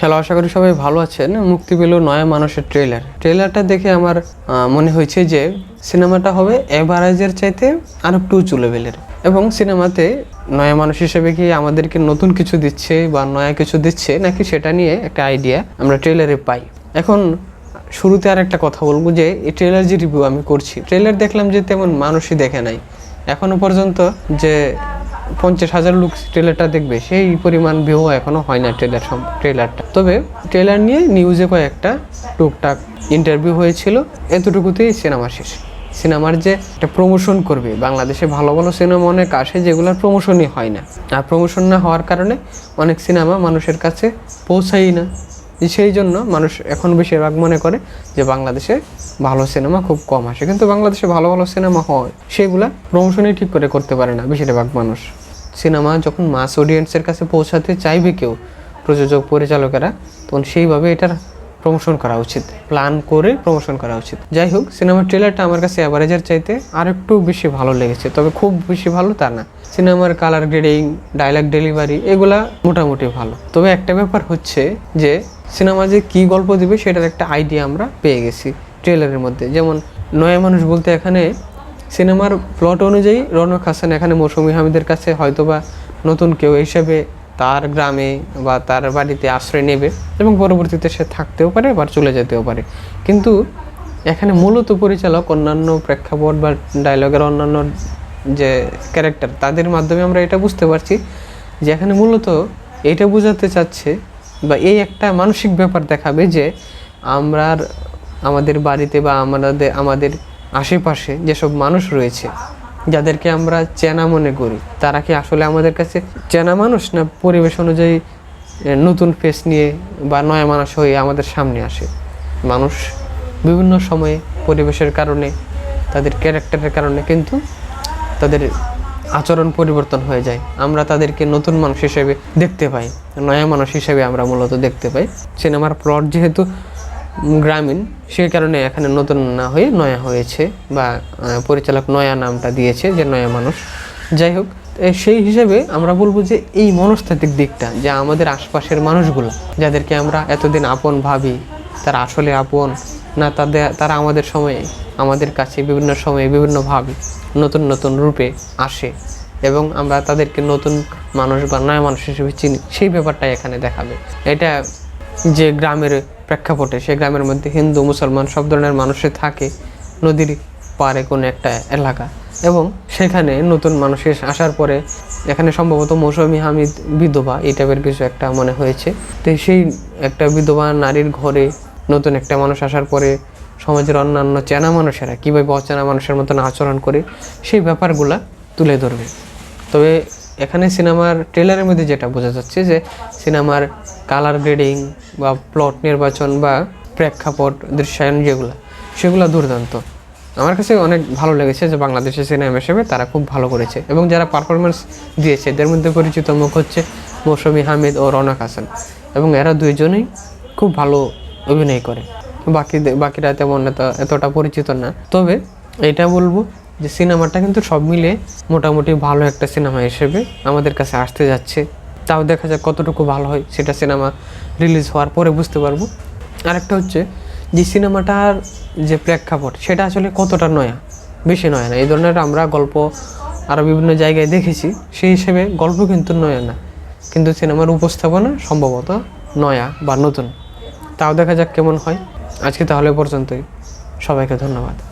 Hello, আশা করি সবাই ভালো আছেন। মুক্তি পেল নয়া মানুষের ট্রেলার ট্রেলারটা দেখে আমার মনে হয়েছে যে সিনেমাটা হবে এভারেজের চাইতে আর একটু উঁচু লেভেলের এবং সিনেমাতে নয়া মানুষ হিসেবে কি আমাদেরকে নতুন কিছু দিচ্ছে বা নয়া কিছু দিচ্ছে, নাকি সেটা নিয়ে একটা আইডিয়া আমরা ট্রেলারে পাই। এখন শুরুতে আর একটা কথা বলব যে, এই ট্রেলার যে রিভিউ আমি করছি ট্রেলার দেখলাম যে তেমন মানুষই দেখে নাই। এখনও পর্যন্ত যে পঞ্চাশ হাজার লোক ট্রেলারটা দেখবে, সেই পরিমাণ ভিউ এখনও হয় না ট্রেলার ট্রেলারটা তবে ট্রেলার নিয়ে নিউজে কয়েকটা টুকটাক ইন্টারভিউ হয়েছিল, এতটুকুতেই সিনেমা শেষ। সিনেমার যে একটা প্রমোশন করবে, বাংলাদেশে ভালো ভালো সিনেমা অনেক আসে যেগুলোর প্রমোশনই হয় না। আর প্রমোশন না হওয়ার কারণে অনেক সিনেমা মানুষের কাছে পৌঁছাই না। সেই জন্য মানুষ এখন বেশিরভাগ মনে করে যে বাংলাদেশে ভালো সিনেমা খুব কম আসে। কিন্তু বাংলাদেশে ভালো ভালো সিনেমা হয়, সেগুলা প্রমোশনই ঠিক করে করতে পারে না বেশিরভাগ মানুষ। সিনেমা যখন মাস অডিয়েন্সের কাছে পৌঁছাতে চাইবে কেউ, প্রযোজক, পরিচালকেরা, তখন সেইভাবে এটার প্রমোশন করা উচিত প্ল্যান করে প্রমোশন করা উচিত। যাই হোক সিনেমার ট্রেলারটা আমার কাছে অ্যাভারেজের চাইতে আর একটু বেশি ভালো লেগেছে, তবে খুব বেশি ভালো তা না। সিনেমার কালার গ্রেডিং ডায়লগ ডেলিভারি এগুলা মোটামুটি ভালো। তবে একটা ব্যাপার হচ্ছে যে সিনেমা যে কী গল্প দিবে সেটার একটা আইডিয়া আমরা পেয়ে গেছি ট্রেলারের মধ্যে। যেমন নয়া মানুষ বলতে এখানে সিনেমার প্লট অনুযায়ী রনক হাসান এখানে মৌসুমী হামিদের কাছে হয়তোবা নতুন কেউ হিসেবে তার গ্রামে বা তার বাড়িতে আশ্রয় নেবে এবং পরবর্তীতে সে থাকতেও পারে বা চলে যেতেও পারে। কিন্তু এখানে মূলত পরিচালক অন্যান্য প্রেক্ষাপট বা ডায়লগের অন্যান্য যে ক্যারেক্টার তাদের মাধ্যমে আমরা এটা বুঝতে পারছি যে এখানে মূলত এটা বোঝাতে চাচ্ছে বা এই একটা মানসিক ব্যাপার দেখাবে যে আমরা আমাদের বাড়িতে বা আমাদের আমাদের আশেপাশে যেসব মানুষ রয়েছে যাদেরকে আমরা চেনা মনে করি, তারা কি আসলে আমাদের কাছে চেনা মানুষ না পরিবেশ অনুযায়ী নতুন ফেস নিয়ে বা নয়া মানুষ হয়ে আমাদের সামনে আসে? মানুষ বিভিন্ন সময়ে পরিবেশের কারণে, তাদের ক্যারেক্টারের কারণে কিন্তু তাদের আচরণ পরিবর্তন হয়ে যায়। আমরা তাদেরকে নতুন মানুষ হিসেবে দেখতে পাই, নয়া মানুষ হিসেবে আমরা মূলত দেখতে পাই। সিনেমার প্লট যেহেতু গ্রামীণ, সে কারণে এখানে নতুন না হয়ে নয়া হয়েছে বা পরিচালক নয়া নামটা দিয়েছে যে নয়া মানুষ। যাই হোক সেই হিসেবে আমরা বলব যে এই মনস্তাত্ত্বিক দিকটা, যে আমাদের আশপাশের মানুষগুলো, যাদেরকে আমরা এতদিন আপন ভাবি, তারা আসলে আপন না, তাদের, তারা আমাদের সময়ে, আমাদের কাছে বিভিন্ন সময়ে বিভিন্নভাবে নতুন নতুন রূপে আসে এবং আমরা তাদেরকে নতুন মানুষ বা নয়া মানুষ হিসেবে চিনি, সেই ব্যাপারটাই এখানে দেখাবে। এটা যে গ্রামের প্রেক্ষাপটে সেই গ্রামের মধ্যে হিন্দু, মুসলমান সব ধরনের মানুষে থাকে নদীর পাড়ে কোনো একটা এলাকা। এবং সেখানে নতুন মানুষ আসার পরে এখানে সম্ভবত মৌসুমী হামিদ বিধবা এই টাইপের কিছু একটা মনে হয়েছে। তো সেই একটা বিধবা নারীর ঘরে নতুন একটা মানুষ আসার পরে সমাজের অন্যান্য চেনা মানুষেরা কীভাবে অচেনা মানুষের মতন আচরণ করে সেই ব্যাপারগুলা তুলে ধরবে। তবে এখানে সিনেমার ট্রেলারের মধ্যে যেটা বোঝা যাচ্ছে যে সিনেমার কালার গ্রেডিং বা প্লট নির্বাচন বা প্রেক্ষাপট, দৃশ্যায়ন যেগুলো, সেগুলো দুর্দান্ত। আমার কাছে অনেক ভালো লেগেছে যে বাংলাদেশের সিনেমা হিসেবে তারা খুব ভালো করেছে এবং যারা পারফরমেন্স দিয়েছে, এদের মধ্যে পরিচিত মুখ হচ্ছে মৌসুমী হামিদ ও রনক হাসান এবং এরা দুইজনেই খুব ভালো অভিনয় করে। বাকি বাকিরা তেমন এত, এতটা পরিচিত না। তবে এটা বলব যে সিনেমাটা কিন্তু সব মিলে মোটামুটি ভালো একটা সিনেমা হিসেবে আমাদের কাছে আসতে যাচ্ছে। তাও দেখা যাক কতটুকু ভালো হয় সেটা সিনেমা রিলিজ হওয়ার পরে বুঝতে পারব। আরেকটা হচ্ছে যে সিনেমাটার যে প্রেক্ষাপট সেটা আসলে কতটা নয়া, বেশি নয়া না। এই ধরনের আমরা গল্প আরও বিভিন্ন জায়গায় দেখেছি, সেই হিসেবে গল্প কিন্তু নয়া না। কিন্তু সিনেমার উপস্থাপনা সম্ভবত নয়া বা নতুন। তাও দেখা যাক কেমন হয়। আজকে তাহলে পর্যন্তই। সবাইকে ধন্যবাদ।